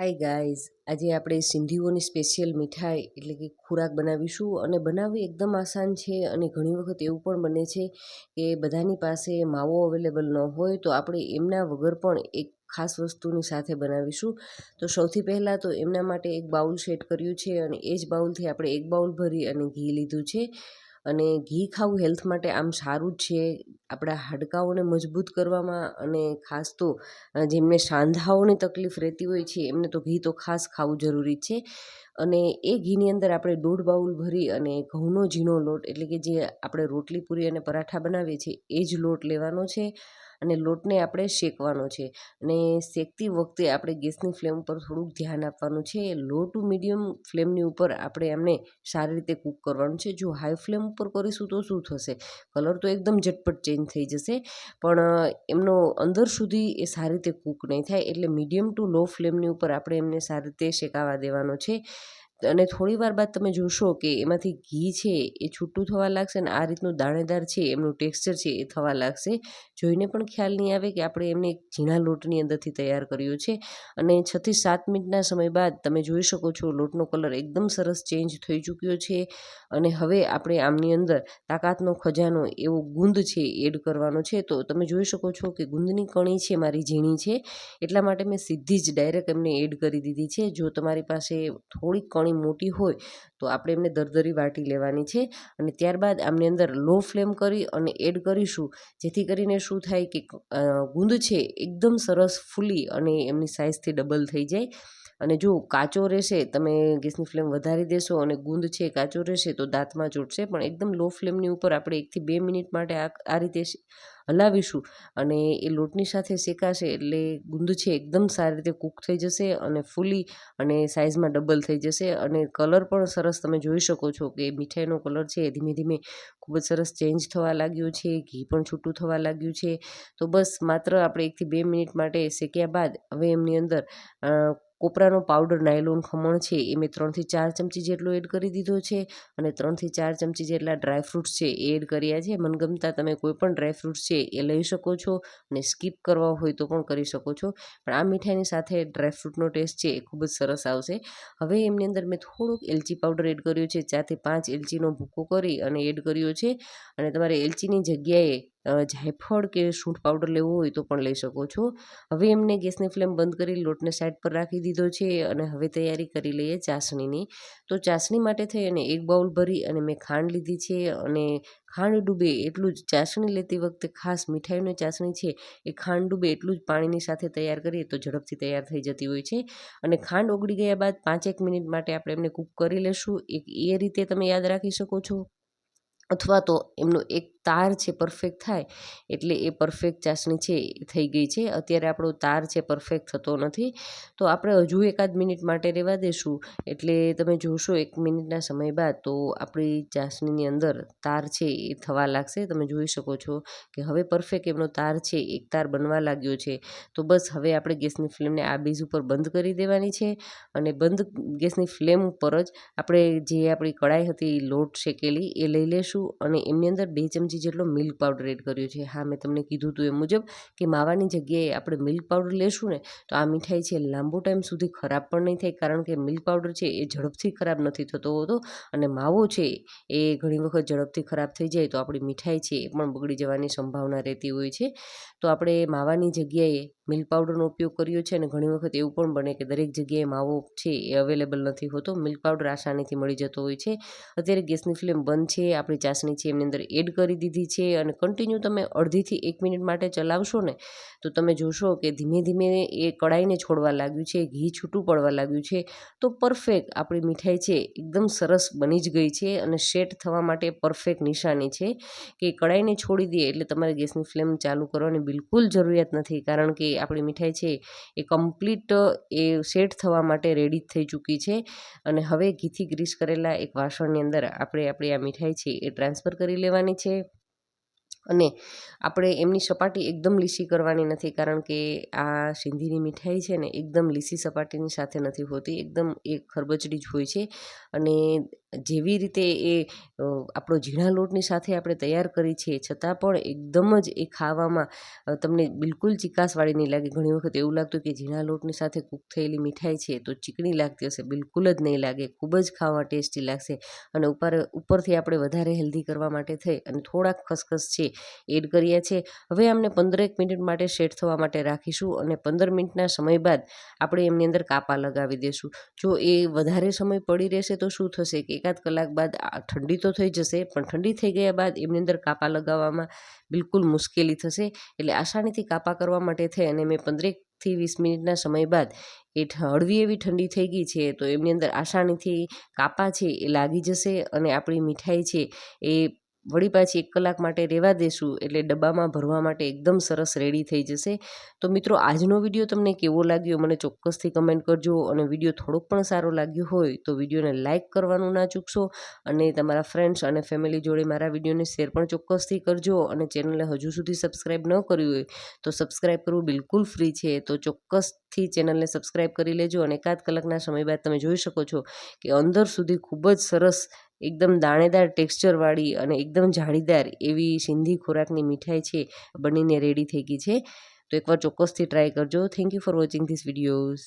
Hi guys આજે આપણે સિંધીઓની special મીઠાઈ, એટલે કે ખોરાક બનાવીશું અને બનાવવી એકદમ આસાન છે અને ઘણી વખત એવું પણ બને છે કે બધાની પાસે માવો અવેલેબલ ન હોય તો આપણે એમના વગર પણ એક ખાસ વસ્તુની સાથે બનાવીશું. તો સૌથી પહેલાં તો એમના માટે એક બાઉલ સેટ કર્યું છે અને એ જ બાઉલથી આપણે એક બાઉલ ભરી અને ઘી લીધું છે. અને ઘી ખાવું હેલ્થ માટે આમ સારું જ છે. આપણા હાડકાઓને મજબૂત કરવામાં અને ખાસ તો જેમને સાંધાઓની તકલીફ રહેતી હોય છે, એમને તો ઘી તો ખાસ ખાવું જરૂરી છે. અને એ ઘીની અંદર આપણે દોઢ બાઉલ ભરી અને ઘઉંનો ઝીણો લોટ એટલે કે જે આપણે રોટલી, પૂરી અને પરાઠા બનાવીએ છીએ, એ જ લોટ લેવાનો છે. અને લોટને આપણે શેકવાનો છે. અને શેકતી વખતે આપણે ગેસની ફ્લેમ ઉપર થોડુંક ધ્યાન આપવાનું છે. લો ટુ મીડિયમ ફ્લેમની ઉપર આપણે એમને સારી રીતે કૂક કરવાનું છે. જો હાઈ ફ્લેમ ઉપર કરીશું તો શું થશે? કલર તો એકદમ ઝટપટ ચેન્જ થઈ જશે. પણ એમનો અંદર સુધી એ સારી રીતે કૂક નહીં થાય. એટલે મીડિયમ ટુ લો ફ્લેમની ઉપર આપણે એમને સારી રીતે શેકાવા દેવાનો છે. અને થોડી વાર બાદ તમે જોશો કે એમાંથી ઘી છે એ છૂટું થવા લાગશે અને આ રીતનું દાણેદાર છે, એમનું ટેક્સચર છે એ થવા લાગશે. જોઈને પણ ખ્યાલ નહીં આવે કે આપણે એમને ઝીણા લોટની અંદરથી તૈયાર કર્યું છે. અને છથી સાત મિનિટના સમય બાદ તમે જોઈ શકો છો લોટનો કલર એકદમ સરસ ચેન્જ થઈ ચૂક્યો છે. અને હવે આપણે આમની અંદર તાકાતનો ખજાનો એવો ગુંદ છે એડ કરવાનો છે. તો તમે જોઈ શકો છો કે ગુંદની કણી છે, મારી ઝીણી છે. એટલા માટે મેં સીધી જ ડાયરેક્ટ એમને એડ કરી દીધી છે. જો તમારી પાસે થોડીક કણી મોટી હોય તો આપણે એમને દરદરી વાટી લેવાની છે અને ત્યારબાદ આમની અંદર લો ફ્લેમ કરી અને એડ કરીશું. જેથી કરીને શું થાય કે ગુંદ છે એકદમ સરસ ફૂલી અને એમની સાઇઝથી ડબલ થઈ જાય. અને જો કાચો રહેશે, તમે ગેસની ફ્લેમ વધારી દેશો અને ગુંદ છે કાચો રહેશે તો દાંતમાં ચોટશે પણ એકદમ લો ફ્લેમની ઉપર આપણે એકથી બે મિનિટ માટે આ રીતે હલાવીશું અને એ લોટની સાથે શેકાશે એટલે ગુંદ છે એકદમ સારી રીતે કૂક થઈ જશે અને ફૂલી અને સાઇઝમાં ડબલ થઈ જશે અને કલર પણ સરસ તમે જોઈ શકો છો કે મીઠાઈનો કલર છે એ ધીમે ધીમે ખૂબ જ સરસ ચેન્જ થવા લાગ્યો છે, ઘી પણ છૂટું થવા લાગ્યું છે. તો બસ માત્ર આપણે એકથી બે મિનિટ માટે શેક્યા બાદ હવે એમની અંદર કોપરાનો પાવડર નાયલોન ખમણ છે, એ મેં ત્રણથી ચાર ચમચી જેટલો એડ કરી દીધો છે અને ત્રણથી ચાર ચમચી જેટલા ડ્રાયફ્રૂટ્સ છે એ એડ કર્યા છે. મનગમતા તમે કોઈપણ ડ્રાયફ્રૂટ્સ છે એ લઈ શકો છો અને સ્કીપ કરવા હોય તો પણ કરી શકો છો. પણ આ મીઠાઈની સાથે ડ્રાયફ્રૂટનો ટેસ્ટ છે એ ખૂબ જ સરસ આવશે. હવે એમની અંદર મેં થોડુંક એલચી પાવડર એડ કર્યો છે, ચારથી પાંચ એલચીનો ભૂકો કરી અને એડ કર્યો છે અને તમારે એલચીની જગ્યાએ જાયફળ કે સૂંઠ પાવડર લેવો હોય તો પણ લઈ શકો છો. હવે એમને ગેસની ફ્લેમ બંધ કરી લોટને સાઈડ પર રાખી દીધો છે અને હવે તૈયારી કરી લઈએ ચાસણીની. તો ચાસણી માટે થઈ અને એક બાઉલ ભરી અને મેં ખાંડ લીધી છે અને ખાંડ ડૂબે એટલું જ ચાસણી લેતી વખતે ખાસ મીઠાઈની ચાસણી છે એ ખાંડ ડૂબે એટલું જ પાણીની સાથે તૈયાર કરીએ તો ઝડપથી તૈયાર થઈ જતી હોય છે. અને ખાંડ ઓગળી ગયા બાદ પાંચેક મિનિટ માટે આપણે એમને કૂક કરી લેશું. એક એ રીતે તમે યાદ રાખી શકો છો. અથવા તો એમનો એક તાર છે પરફેક્ટ થાય, એટલે એ પરફેક્ટ ચાસણી છે એ થઈ ગઈ છે. અત્યારે આપણો તાર છે પરફેક્ટ થતો નથી. તો આપણે હજુ એકાદ મિનિટ માટે રહેવા દેશું. એટલે તમે જોશો એક મિનિટના સમય બાદ તો આપણી ચાસણીની અંદર તાર છે એ થવા લાગશે. તમે જોઈ શકો છો કે હવે પરફેક્ટ એમનો તાર છે, એક તાર બનવા લાગ્યો છે. તો બસ હવે આપણે ગેસની ફ્લેમને આ બીજ ઉપર બંધ કરી દેવાની છે અને બંધ ગેસની ફ્લેમ ઉપર જ આપણે જે આપણી કડાઈ હતી, લોટ શેકેલી, એ લઈ લેશું અને એમની અંદર બે ચમચી ચમચી જેટલો મિલ્ક પાવડર એડ કર્યો છે, હા, મેં તમને કીધું હતું એ મુજબ કે માવાની જગ્યાએ આપણે મિલ્ક પાવડર લેશું ને, તો આ મીઠાઈ છે લાંબો ટાઈમ સુધી ખરાબ પણ નહીં થાય, કારણ કે મિલ્ક પાવડર છે એ ઝડપથી ખરાબ નથી થતો હોતો અને માવો છે એ ઘણી વખત ઝડપથી ખરાબ થઈ જાય તો આપણી મીઠાઈ છે એ પણ બગડી જવાની સંભાવના રહેતી હોય છે. તો આપણે માવાની જગ્યાએ મિલ્ક પાવડરનો ઉપયોગ કર્યો છે અને ઘણી વખત એવું પણ બને કે દરેક જગ્યાએ માવો છે એ અવેલેબલ નથી હોતો. મિલ્ક પાવડર આસાનીથી મળી જતો હોય છે. અત્યારે ગેસની ફ્લેમ બંધ છે, આપણી ચાસણી છે, એમની અંદર એડ કરી દીધી છે અને કન્ટિન્યુ તમે અડધીથી એક મિનિટ માટે ચલાવશો ને, તો તમે જોશો કે ધીમે ધીમે એ કડાઈને છોડવા લાગ્યું છે, ઘી છૂટું પડવા લાગ્યું છે. તો પરફેક્ટ આપણી મીઠાઈ છે, એકદમ સરસ બની જ ગઈ છે અને સેટ થવા માટે પરફેક્ટ નિશાની છે કે કડાઈને છોડી દે એટલે તમારે ગેસની ફ્લેમ ચાલુ કરવાની બિલકુલ જરૂરિયાત નથી. કારણ કે આપણી મીઠાઈ છે એ કમ્પ્લીટ એ સેટ થવા માટે રેડી થઈ ચૂકી છે. અને હવે ઘીથી ગ્રીસ કરેલા એક વાસણની અંદર આપણે આપણી આ મીઠાઈ છે એ ટ્રાન્સફર કરી લેવાની છે. અને આપણે એમની સપાટી એકદમ લીસી કરવાની નથી કારણ કે આ સિંધીની મીઠાઈ છે ને એકદમ લીસી સપાટીની સાથે નથી હોતી, એકદમ એ ખરબચડી જ હોય છે. અને જેવી રીતે એ આપણો ઝીણા લોટની સાથે આપણે તૈયાર કરી છે છતાં પણ એકદમ જ એ ખાવામાં તમને બિલકુલ ચિકાસવાળી નહીં લાગે. ઘણી વખત એવું લાગતું કે ઝીણા લોટની સાથે કૂક થયેલી મીઠાઈ છે તો ચીકણી લાગતી હશે. બિલકુલ જ નહીં લાગે. ખૂબ જ ખાવા ટેસ્ટી લાગશે. અને ઉપર, ઉપરથી આપણે વધારે હેલ્ધી કરવા માટે થઈ અને થોડાક ખસખસ છે એડ કર્યા છે. હવે આમને પંદરેક મિનિટ માટે સેટ થવા માટે રાખીશું અને પંદર મિનિટના સમય બાદ આપણે એમની અંદર કાપા લગાવી દઈશું જો એ વધારે સમય પડી રહેશે તો શું થશે કે એકાદ કલાક બાદ ઠંડી તો થઈ જશે, પણ ઠંડી થઈ ગયા બાદ એમની અંદર કાપા લગાવવામાં બિલકુલ મુશ્કેલી થશે. એટલે આસાનીથી કાપા કરવા માટે થઈ અને મેં પંદરેકથી વીસ મિનિટના સમય બાદ એ હળવી એવી ઠંડી થઈ ગઈ છે, તો એમની અંદર આસાનીથી કાપા છે એ લાગી જશે અને આપણી મીઠાઈ છે એ વળી પાછી એક કલાક માટે રહેવા દેશું એટલે ડબ્બામાં ભરવા માટે એકદમ સરસ રેડી થઈ જશે. તો મિત્રો, આજનો વીડિયો તમને કેવો લાગ્યો? મને ચોક્કસથી કમેન્ટ કરજો અને વીડિયો થોડોક પણ સારો લાગ્યો હોય તો વિડીયોને લાઇક કરવાનું ના ચૂકશો અને તમારા ફ્રેન્ડ્સ અને ફેમિલી જોડે મારા વિડીયોને શેર પણ ચોક્કસથી કરજો અને ચેનલને હજુ સુધી સબસ્ક્રાઈબ ન કર્યું હોય તો સબસ્ક્રાઈબ કરવું બિલકુલ ફ્રી છે. તો ચોક્કસથી ચેનલને સબસ્ક્રાઈબ કરી લેજો અને એકાદ કલાકના સમય બાદ તમે જોઈ શકો છો કે અંદર સુધી ખૂબ જ સરસ એકદમ દાણેદાર ટેક્સચરવાળી અને એકદમ જાળીદાર એવી સિંધી ખોરાકની મીઠાઈ છે, બનીને રેડી થઈ ગઈ છે. તો એકવાર ચોક્કસથી ટ્રાય કરજો. Thank you for watching this videos